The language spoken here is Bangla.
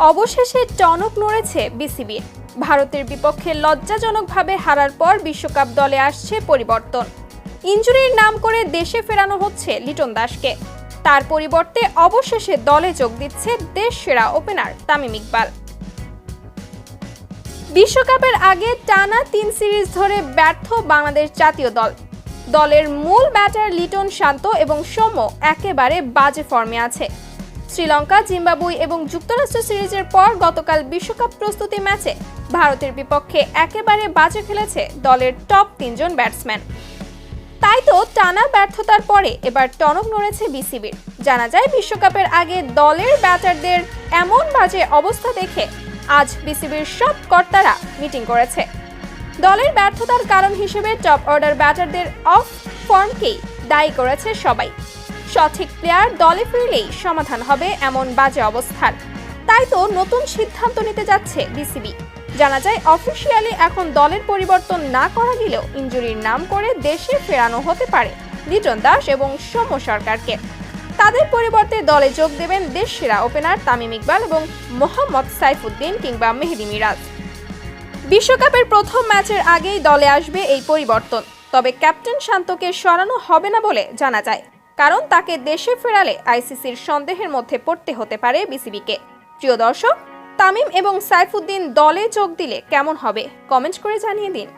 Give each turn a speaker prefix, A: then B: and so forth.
A: অবশেষে টনক নড়েছে বিসিবির ভারতের বিপক্ষে লজ্জাজনকভাবে হারার পর বিশ্বকাপ দলে আসছে পরিবর্তন। ইঞ্জুরির নাম করে দেশে ফেরানো হচ্ছে লিটন দাসকে। তার পরিবর্তে অবশেষে দলে যোগ দিচ্ছে দেশ সেরা ওপেনার তামিম ইকবাল। বিশ্বকাপের আগে টানা তিন সিরিজ ধরে ব্যর্থ বাংলাদেশ জাতীয় দল। দলের মূল ব্যাটার লিটন শান্ত এবং সৌম্য একেবারে বাজে ফর্মে আছে। শ্রীলঙ্কা জিম্বাবুই এবং যুক্তরাষ্ট্র সিরিজের পর গতকাল বিশ্বকাপ প্রস্তুতি ম্যাচে ভারতের বিপক্ষে একেবারে বাজে খেলেছে দলের টপ তিনজন ব্যাটসম্যান। তাই তো টানা ব্যর্থতার পরে এবার টনক নড়েছে বিসিবির জানা যায়, বিশ্বকাপের আগে দলের ব্যাটারদের এমন বাজে অবস্থা দেখে আজ বিসিবির সব কর্তারা মিটিং করেছে। দলের ব্যর্থতার কারণ হিসেবে টপ অর্ডার ব্যাটারদের অফ ফর্মকেই দায়ী করেছে সবাই। সঠিক প্লেয়ার দলে ফিরলেই সমাধান হবে এমন বাজে অবস্থার তাই তো নতুন সিদ্ধান্ত নিতে যাচ্ছে বিসিবি। জানা যায় অফিসিয়ালি এখন দলের পরিবর্তন না করা গেলেও ইঞ্জুরির নাম করে দেশে ফেরানো হতে পারে লিটন দাস এবং সৌম্য সরকারকে। তাদের পরিবর্তে দলে যোগ দেবেন দেশ সেরা ওপেনার তামিম ইকবাল এবং মোহাম্মদ সাইফুদ্দিন কিংবা মেহেদি মিরাজ। বিশ্বকাপের প্রথম ম্যাচের আগেই দলে আসবে এই পরিবর্তন, তবে ক্যাপ্টেন শান্তকে সরানো হবে না বলে জানা যায়। কারণ তাকে দেশে ফেরালে আইসিসির সন্দেহের মধ্যে পড়তে হতে পারে বিসিবিকে। প্রিয় দর্শক, তামিম এবং সাইফুদ্দিন দলে যোগ দিলে কেমন হবে? কমেন্ট করে জানিয়ে দিন।